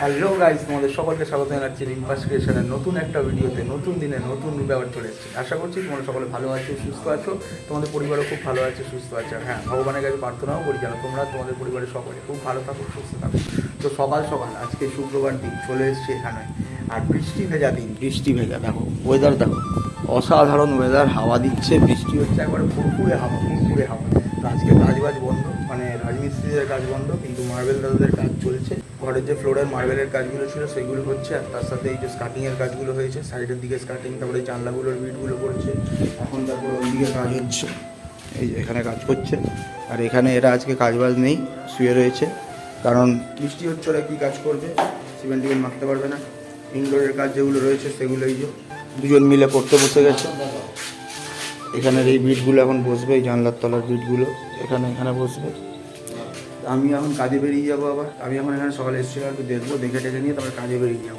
Hello guys তোমাদের সকলকে স্বাগত জানাচ্ছি রিম্পাস ক্রিয়েশনের নতুন একটা ভিডিওতে, নতুন দিনে নতুন ব্যাপার চলে এসেছি। আশা করছি তোমরা সকলে ভালো আছো, সুস্থ আছো, তোমাদের পরিবারও খুব ভালো আছে, সুস্থ আছে। আর হ্যাঁ ভগবানের কাছে প্রার্থনাও করি যেন তোমরা তোমাদের পরিবারের সকলে খুব ভালো থাকো, সুস্থ থাকো। তো সকাল সকাল, আজকে শুক্রবার দিন, চলে এসেছি এখানে। আর বৃষ্টি ভেজা দিন। বৃষ্টি ভেজা, দেখো ওয়েদার দেখো। অসাধারণ ওয়েদার হাওয়া দিচ্ছে, বৃষ্টি হচ্ছে, একবারে ফুরফুরে হাওয়া ফুরফুরে হাওয়া। তো আজকে কাজ বাজ বন্ধ। রাজমিস্ত্রিদের কাজ বন্ধ, কিন্তু মার্বেল দাদাদের কাজ চলছে। ঘরের যে ফ্লোরের মার্বেলের কাজগুলো ছিল, সেগুলো হচ্ছে, আর তার সাথে এই যে স্কাটিংয়ের কাজগুলো হয়েছে সাইডের দিকে স্কাটিং তারপরে জানলাগুলোর বিটগুলো করছে এখন তারপর ওই দিকে কাজ হচ্ছে। এই যে এখানে কাজ করছে। আর এখানে এরা আজকে কাজ বাজ নেই, শুয়ে রয়েছে। কারণ বৃষ্টি হচ্ছে ওরা কী কাজ করবে, সিমেন্ট টিমেন্ট মাখতে পারবে না। ইনডোরের কাজ যেগুলো রয়েছে সেগুলো এই যে দুজন মিলে করতে বসে গেছে। এখানের এই বিটগুলো এখন বসবে, এই জানলার তলার বিটগুলো এখানে এখানে বসবে। আমি এখন কাজে বেরিয়ে যাব আবার। আমি এখন এখানে সকালে এসেছিলাম একটু দেখব, দেখে টেকে নিয়ে তারপরে কাজে বেরিয়ে যাব।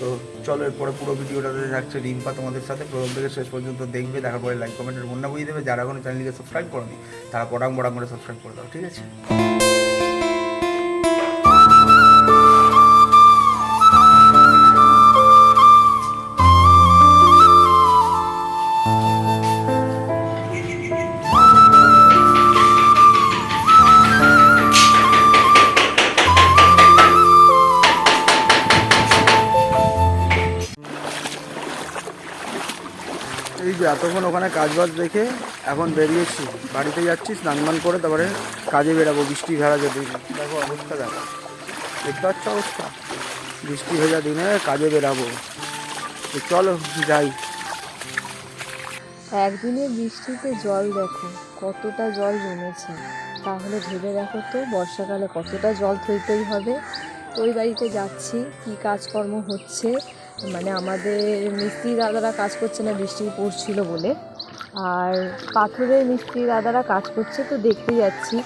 তো চলো এরপরে পুরো ভিডিওটা থাকছে রিম্পা তোমাদের সাথে। প্রথম থেকে শেষ পর্যন্ত দেখবে, দেখার পরে লাইক কমেন্টের মনে বুঝিয়ে দেবে। যারা এখন চ্যানেলকে সাবস্ক্রাইব করনি, তারা পড়াং বড়াং করে সাবস্ক্রাইব করে দাও, ঠিক আছে? এতক্ষণ ওখানে কাজ বাজ দেখে এখন বেরিয়েছি, বাড়িতে যাচ্ছি, স্নান মান করে তারপরে কাজে বেরাবো, বৃষ্টি ভেড়া যদি দেখো অবস্থা দেখো। দেখতে পাচ্ছ অবস্থা? বৃষ্টি ভেজা দিনে কাজে বেরাবো। চলো, যাই। একদিনে বৃষ্টিতে জল দেখো, কতটা জল জমেছে। তাহলে ভেবে দেখো তো, বর্ষাকালে কতটা জল থইতেই হবে। ওই বাড়িতে যাচ্ছি, কি কাজকর্ম হচ্ছে মানে আমাদের মিস্ত্রি দাদারা কাজ করছে না, বৃষ্টি পড়ছিল বলে। আর পাথরের মিস্ত্রি দাদারা কাজ করছে, তো দেখতে যাচ্ছি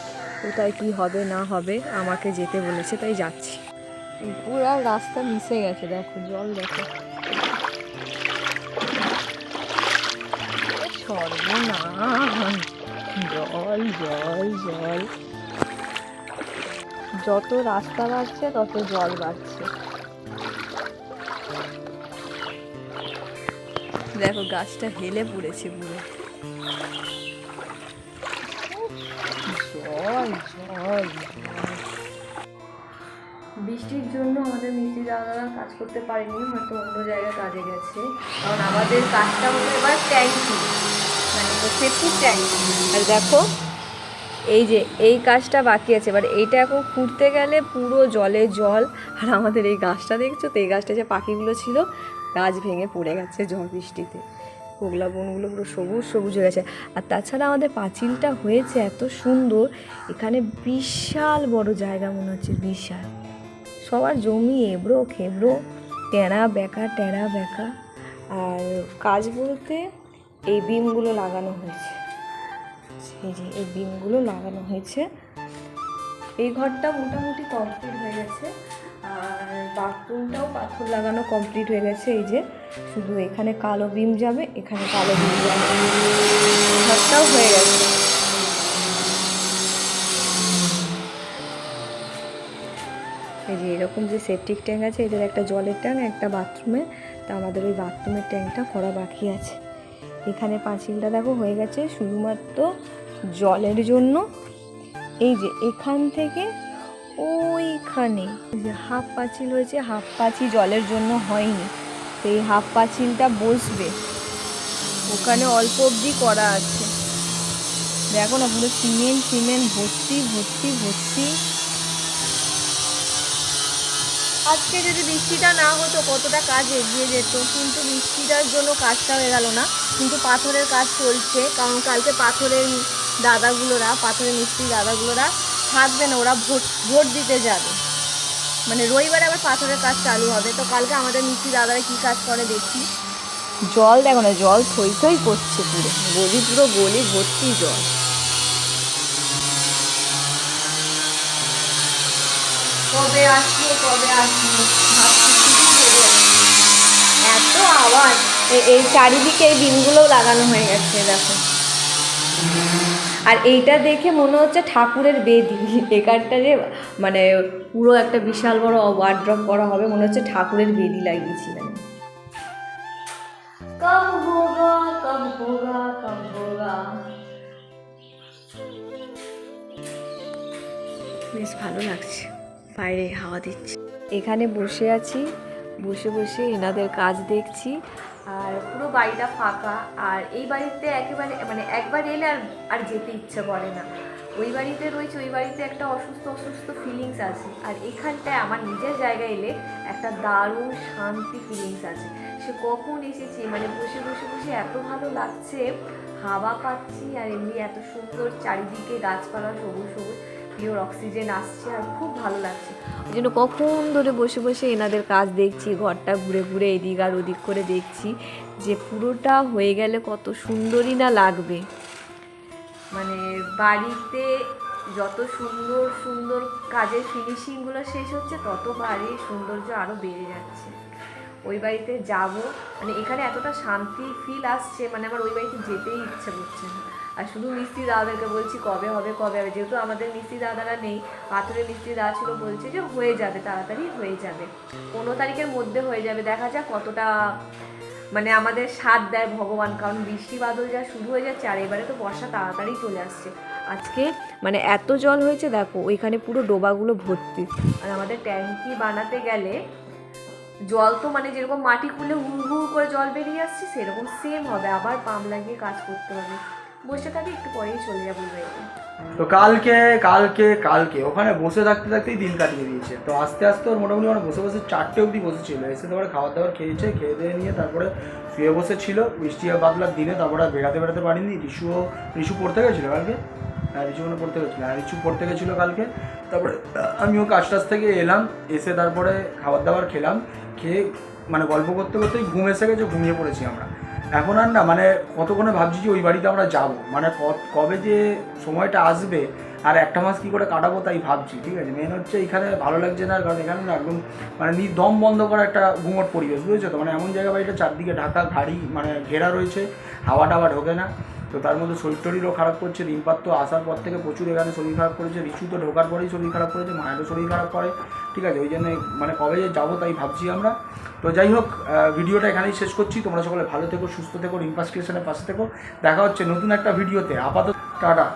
কোথায় কি হবে, না হবে, আমাকে যেতে বলেছে, তাই যাচ্ছি। পুরো রাস্তা মিশে গেছে, দেখো, জল দেখো। জল জল জল। যত রাস্তা বাড়ছে, তত জল বাড়ছে। দেখো, গাছটা হেলে পড়েছে পুরো। বৃষ্টির জন্য আমাদের মিষ্টি দাদারা কাজ করতে পারেনি, হয়তো অন্য জায়গায় কাজে গেছে। কারণ আমাদের কাজটা হলো এবার ট্যাঙ্কি। মানে সেপ্টিক ট্যাঙ্ক। আর দেখো, এই যে, এই কাজটা বাকি আছে। এবার এইটা এখন খুঁড়তে গেলে পুরো জলে জল। আর আমাদের এই গাছটা দেখছ তো? এই গাছটা যে পাখিগুলো ছিল গাছ ভেঙে পড়ে গেছে ঝড় বৃষ্টিতে। কোগলা বনগুলো পুরো সবুজ সবুজ হয়ে গেছে। আর তাছাড়া আমাদের পাঁচিলটা হয়েছে এত সুন্দর, এখানে বিশাল বড় জায়গা মনে হচ্ছে, বিশাল। সবার জমি এবড়ো, খেবড়ো টেরা বেঁকা টেরা বেঁকা। আর কাজ বলতে এই বিমগুলো লাগানো হয়েছে। এই যে, এই বিমগুলো লাগানো হয়েছে। এই ঘরটা মোটামুটি কমপ্লিট হয়ে গেছে। আর বাথরুমটাও পাথর লাগানো কমপ্লিট হয়ে গেছে। এই যে, শুধু এখানে কালো বিম যাবে, এখানে কালো বিম যাবে। ঘরটাও হয়ে গেছে। এই যে, এরকম যে সেপটিক ট্যাঙ্ক আছে এদের একটা জলের ট্যাঙ্ক একটা বাথরুমে তা আমাদের ওই বাথরুমের ট্যাঙ্কটা করা বাকি আছে। এখানে পাঁচিলটা দেখো হয়ে গেছে, শুধুমাত্র জলের জন্য এই যে এখান থেকে ওইখানে যে হাফ পাঁচিল হয়েছে, হাফ পাঁচিল জলের জন্য হয়নি। তো এই হাফ পাঁচিলটা বসবে। ওখানে অল্প অবধি করা আছে। দেখো না, পুরো সিমেন্ট সিমেন্ট ভর্তি ভর্তি ভর্তি। আজকে যদি বৃষ্টিটা না হতো, কতটা কাজ এগিয়ে যেত। কিন্তু বৃষ্টিটার জন্য কাজটা হয়ে গেল না। কিন্তু পাথরের কাজ চলছে, কারণ কালকে পাথরের দাদাগুলোরা পাথরের মিস্ত্রি দাদাগুলোরা থাকবে না ওরা ভোট ভোট দিতে যাবে। মানে রবিবারে আবার পাথরের কাজ চালু হবে। তো কালকে আমাদের মিস্ত্রি দাদারা কী কাজ করে দেখি। জল দেখো না জল থই থই করছে পুরো। গলি পুরো গলি ভর্তি জল। কবে আসব কবে আসব। এত আওয়াজ। এই চারিদিকে এই বিনগুলোও লাগানো হয়ে গেছে দেখো। আর এইটা দেখে মনে হচ্ছে ঠাকুরের বেদি। এখানটা যে মানে পুরো একটা বিশাল বড় ওয়ার্ড্রপ করা হবে মনে হচ্ছে ঠাকুরের বেদি হোগা হোগা হোগা বেশ ভালো লাগছে বাইরে হাওয়া দিচ্ছে। এখানে বসে আছি বসে বসে এনাদের কাজ দেখছি। আর পুরো বাড়িটা ফাঁকা, আর এই বাড়িতে একেবারে মানে একবার এলে আর আর যেতে ইচ্ছে করে না। ওই বাড়িতে রয়েছে, ওই বাড়িতে একটা অসুস্থ অসুস্থ ফিলিংস আছে। আর এখানটায় আমার নিজের জায়গায় এলে একটা দারুণ শান্তি ফিলিংস আছে। সে কখন এসেছি? মানে বসে বসে বসে এত ভালো লাগছে। হাওয়া পাচ্ছি, আর এমনি এত সুন্দর চারিদিকে গাছপালা সবুজ সবুজ। পিওর অক্সিজেন আসছে আর খুব ভালো লাগছে। ওই জন্য কখন ধরে বসে বসে এনাদের কাজ দেখছি ঘরটা ঘুরে ঘুরে এদিক আর ওদিক করে দেখছি যে পুরোটা হয়ে গেলে কত সুন্দরই না লাগবে। মানে বাড়িতে যত সুন্দর সুন্দর কাজের ফিনিশিংগুলো শেষ হচ্ছে তত বাড়ির সৌন্দর্য আরও বেড়ে যাচ্ছে। ওই বাড়িতে যাব মানে এখানে এতটা শান্তি ফিল আসছে মানে আমার ওই বাড়িতে যেতেই ইচ্ছে করছে না। আর শুধু মিস্ত্রি দাদাদেরকে বলছি কবে হবে কবে হবে। যেহেতু আমাদের মিস্ত্রি দাদারা নেই, পাথরের মিস্ত্রি দাদা ছিল বলছে যে হয়ে যাবে, তাড়াতাড়ি হয়ে যাবে। পনেরো তারিখের মধ্যে হয়ে যাবে, দেখা যাক কতটা মানে আমাদের সাথ দেয় ভগবান। কারণ বৃষ্টি বাদল যা শুরু হয়ে যাচ্ছে, আর এবারে তো বর্ষা তাড়াতাড়ি চলে আসছে। আজকে মানে এত জল হয়েছে, দেখো, ওইখানে পুরো ডোবাগুলো ভর্তি। আর আমাদের ট্যাঙ্কি বানাতে গেলে, জল তো মানে যেরকম মাটি খুলে হুড় হুড় করে জল বেরিয়ে আসছে, সেরকম সেম হবে। আবার পাম্প লাগিয়ে কাজ করতে হবে। বসে থাকি, একটু পরেই চলে যাব তো কালকে কালকে কালকে, ওখানে বসে থাকতে থাকতেই দিন কাটিয়ে দিয়েছে। তো আস্তে আস্তে ওর মোটামুটি মানে বসে বসে চারটে অবধি বসেছিল। এসে তারপরে খাবার দাবার খেয়েছে, খেয়ে দিয়ে নিয়ে তারপরে শুয়ে বসেছিল। বৃষ্টি আর বাদলার দিনে তারপরে বেড়াতে বেড়াতে পারিনি। রিসুও রিসু পড়তে গেছিল কালকে? হ্যাঁ রিসু মনে পড়তে গেছিল। হ্যাঁ রিসু পড়তে গেছিল কালকে। তারপরে আমিও কাজ টাজ থেকে এলাম, এসে তারপরে খাবার দাবার খেলাম, খেয়ে মানে গল্প করতে করতেই ঘুম এসে গেছে, ঘুমিয়ে পড়েছি আমরা। এখন আর না মানে কতক্ষণে ভাবছি যে ওই বাড়িতে আমরা যাব? মানে কবে যে সময়টা আসবে আর একটা মাস কী করে কাটাবো তাই ভাবছি, ঠিক আছে? মেন হচ্ছে এখানে ভালো লাগছে না, কারণ এখানে না একদম মানে নির্দম দম বন্ধ করা একটা ঘুমট পরিবেশ, বুঝেছ তো? মানে এমন জায়গা বাড়িটা চারদিকে ঢাকা ঘাড়ি মানে ঘেরা রয়েছে হাওয়া টাওয়া ঢোকে না। তো তার মধ্যে শরীর টরিরও খারাপ করছে রিম্পার তো আসার পর থেকে প্রচুর এখানে শরীর খারাপ করেছে রিচু তো ঢোকার পরেই শরীর খারাপ করেছে, মায়েরও শরীর খারাপ করে, ঠিক আছে? ওই জন্য মানে কবে যে যাব তাই ভাবছি আমরা। তো যাই হোক ভিডিওটা এখানেই শেষ করছি। তোমরা সকলে ভালো থেকো, সুস্থ থেকো ক্রিয়েশনের পাশে থেকো। দেখা হচ্ছে নতুন একটা ভিডিওতে। আপাতত, টাটা।